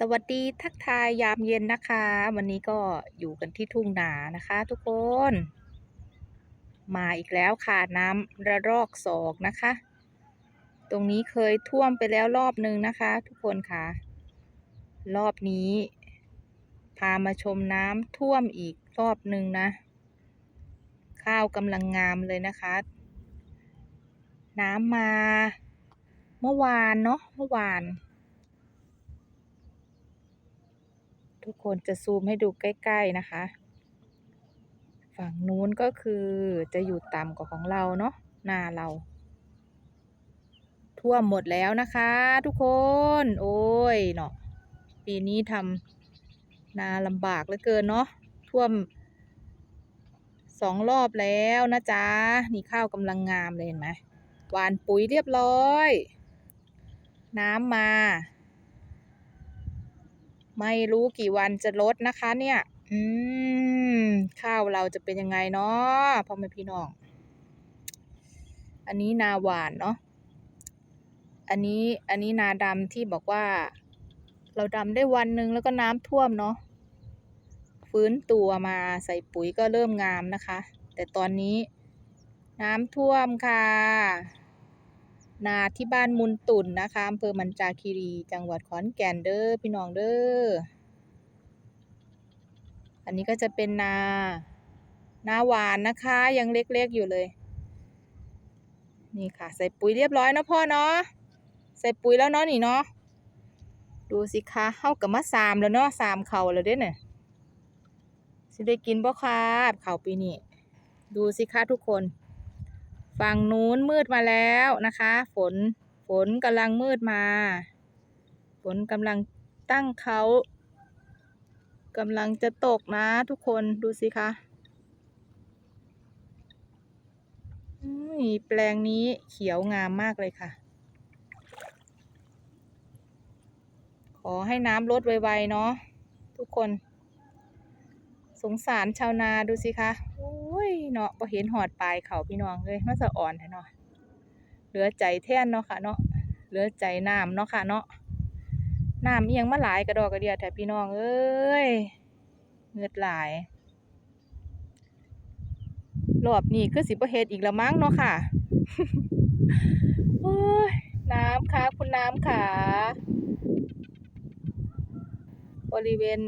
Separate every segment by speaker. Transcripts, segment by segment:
Speaker 1: สวัสดีทักทายยามเย็นนะคะ วันนี้ก็อยู่กันที่ทุ่งนานะคะ ทุกคน มาอีกแล้วค่ะน้ำระลอกสองนะคะ ตรงนี้เคยท่วมไปแล้วรอบนึงนะคะ ทุกคนค่ะ รอบนี้ พามาชมน้ำท่วมอีกรอบนึงนะ ข้าวกำลังงามเลยนะคะ น้ำมา เมื่อวานเนาะเมื่อวาน ทุกคนจะซูมให้ดูใกล้ ๆนะคะ ฝั่งนู้นก็คือจะอยู่ต่ำกว่าของเราเนาะนาเรา ท่วมหมดแล้วนะคะ ทุกคน โอ้ยเนาะปีนี้ทำนาลำบากเหลือเกินเนาะท่วมสองรอบแล้วนะจ๊ะ นี่ข้าวกำลังงามเลยเห็นไหมหวานปุ๋ยเรียบร้อย น้ำมา ไม่รู้กี่วันจะลดนะคะ เนี่ย อืม ข้าวเราจะเป็นยังไงเนาะพ่อแม่พี่น้อง อันนี้นาหวานเนาะ อันนี้ อันนี้นาดำที่บอกว่า เราดำได้วันหนึ่งแล้วก็น้ำท่วมเนาะ ฟื้นตัวมาใส่ปุ๋ยก็เริ่มงามนะคะ แต่ตอนนี้น้ำท่วมค่ะ นาที่บ้านมุนตุ่นนะคะอำเภอมันจาคีรี จังหวัดขอนแก่นเด้อพี่น้องเด้อ อันนี้ก็จะเป็นนานาหวานนะคะ ยังเล็กๆอยู่เลย นี่ค่ะ ใส่ปุ๋ยเรียบร้อยนะพ่อเนาะใส่ปุ๋ยแล้วเนาะนี่เนาะดูสิคะเข้ากับมาสามแล้วเนาะสามเข่าแล้วเด้เนี่ยสิได้กินบ่คะเข่าปีนี้ดูสิคะทุกคน ฝั่งนู้นมืดมาแล้วนะคะ ฝนฝนกำลังมืดมา ฝนกำลังตั้งเขากำลังจะตกนะทุกคนดูสิคะแปลงนี้เขียวงามมากเลยค่ะ ขอให้น้ำลดไวๆเนาะทุกคน สงสารชาวนาดูสิคะโอ้ ยเนาะพอเห็นหอดปลายเขาพี่น้องเลยมันสะอ่อนเนาะเหลือใจแท่นเนาะค่ะเนาะเหลือใจน้ำเนาะค่ะเนาะน้ำเอียงมาหลายกระดอกกระเดียแถบพี่น้องเอ้ยเงือดหลายรอบนี้คือสิบเฮ็ดอีกแล้วมั้งเนาะค่ะโอ้ยน้ำค่ะคุณน้ำค่ะ บริเวณ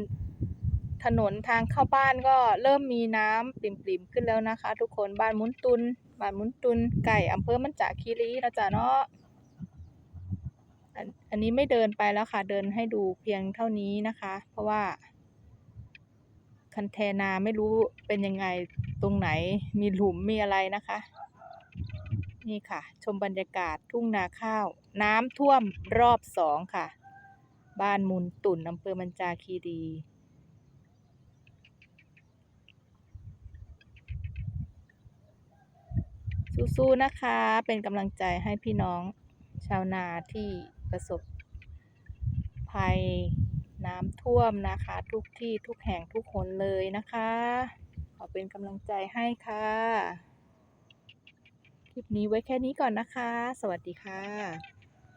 Speaker 1: ถนนทางเข้าบ้านก็เริ่มมีน้ำปริ่มๆขึ้นแล้วนะคะ ทุกคนบ้านมุนตุนบ้านมุนตุนไก่อำเภอมันจากคีรีนะจ๊ะเนาะอันอันนี้ไม่เดินไปแล้วค่ะ เดินให้ดูเพียงเท่านี้นะคะ เพราะว่า คันเทนาไม่รู้เป็นยังไงตรงไหน มีหลุมมีอะไรนะคะ นี่ค่ะ ชมบรรยากาศทุ่งนาข้าว น้ำท่วมรอบสองค่ะ บ้านมุนตุ่นอำเภอมันจาคีรี สู้ๆนะคะ เป็นกำลังใจให้พี่น้องชาวนาที่ประสบภัยน้ำท่วมนะคะ ทุกที่ทุกแห่งทุกคนเลยนะคะ ขอเป็นกำลังใจให้ค่ะ คลิปนี้ไว้แค่นี้ก่อนนะคะ สวัสดีค่ะ